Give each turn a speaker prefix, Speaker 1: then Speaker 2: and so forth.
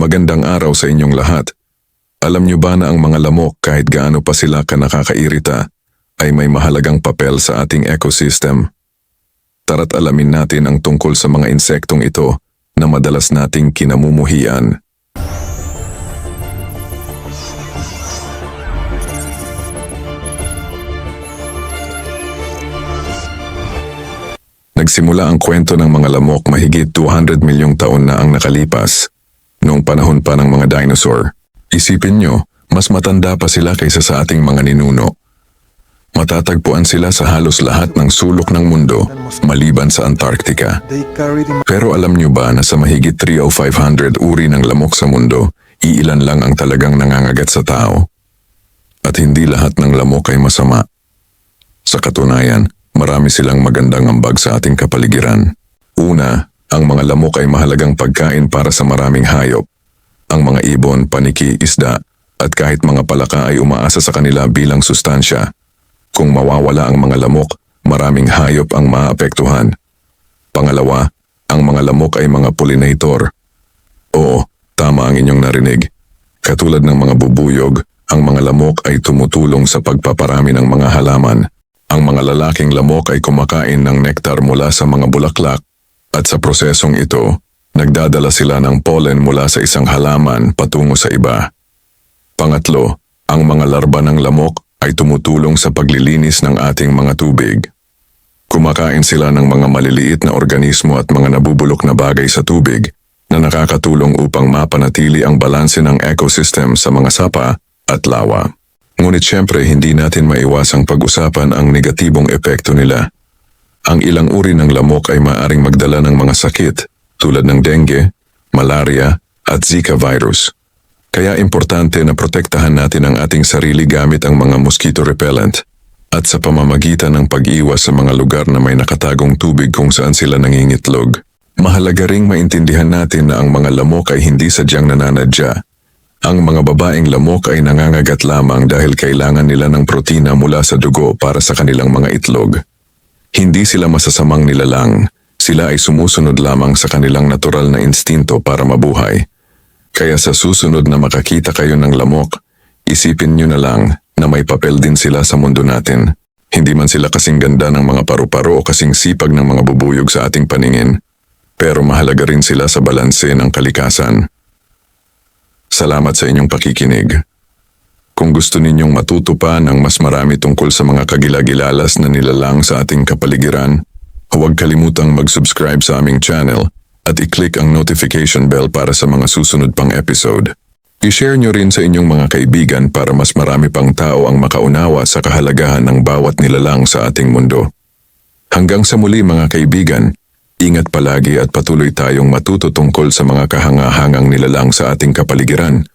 Speaker 1: Magandang araw sa inyong lahat. Alam niyo ba na ang mga lamok kahit gaano pa sila ka nakakairita ay may mahalagang papel sa ating ecosystem? Tara't alamin natin ang tungkol sa mga insektong ito na madalas nating kinamumuhian. Nagsimula ang kwento ng mga lamok mahigit 200 milyong taon na ang nakalipas, noong panahon pa ng mga dinosaur. Isipin nyo, mas matanda pa sila kaysa sa ating mga ninuno. Matatagpuan sila sa halos lahat ng sulok ng mundo, maliban sa Antarctica. Pero alam nyo ba na sa mahigit 3 o 500 uri ng lamok sa mundo, iilan lang ang talagang nangangagat sa tao? At hindi lahat ng lamok ay masama. Sa katunayan, marami silang magandang ambag sa ating kapaligiran. Una, ang mga lamok ay mahalagang pagkain para sa maraming hayop. Ang mga ibon, paniki, isda, at kahit mga palaka ay umaasa sa kanila bilang sustansya. Kung mawawala ang mga lamok, maraming hayop ang maapektuhan. Pangalawa, ang mga lamok ay mga pollinator. Oo, tama ang inyong narinig. Katulad ng mga bubuyog, ang mga lamok ay tumutulong sa pagpaparami ng mga halaman. Ang mga lalaking lamok ay kumakain ng nektar mula sa mga bulaklak at sa prosesong ito, nagdadala sila ng pollen mula sa isang halaman patungo sa iba. Pangatlo, ang mga larba ng lamok ay tumutulong sa paglilinis ng ating mga tubig. Kumakain sila ng mga maliliit na organismo at mga nabubulok na bagay sa tubig na nakakatulong upang mapanatili ang balanse ng ecosystem sa mga sapa at lawa. Ngunit syempre hindi natin maiwasang pag-usapan ang negatibong epekto nila. Ang ilang uri ng lamok ay maaring magdala ng mga sakit tulad ng dengue, malaria at Zika virus. Kaya importante na protektahan natin ang ating sarili gamit ang mga mosquito repellent at sa pamamagitan ng pag-iwas sa mga lugar na may nakatagong tubig kung saan sila nangingitlog. Mahalaga ring maintindihan natin na ang mga lamok ay hindi sadyang nananadya. Ang mga babaeng lamok ay nangangagat lamang dahil kailangan nila ng protina mula sa dugo para sa kanilang mga itlog. Hindi sila masasamang nilalang, sila ay sumusunod lamang sa kanilang natural na instinto para mabuhay. Kaya sa susunod na makakita kayo ng lamok, isipin nyo na lang na may papel din sila sa mundo natin. Hindi man sila kasing ganda ng mga paru-paro o kasing sipag ng mga bubuyog sa ating paningin, pero mahalaga rin sila sa balanse ng kalikasan. Salamat sa inyong pakikinig. Kung gusto ninyong matuto pa ng mas marami tungkol sa mga kagilagilalas na nilalang sa ating kapaligiran, huwag kalimutang mag-subscribe sa aming channel at i-click ang notification bell para sa mga susunod pang episode. I-share nyo rin sa inyong mga kaibigan para mas marami pang tao ang makaunawa sa kahalagahan ng bawat nilalang sa ating mundo. Hanggang sa muli mga kaibigan, ingat palagi at patuloy tayong matuto tungkol sa mga kahangahangang nilalang sa ating kapaligiran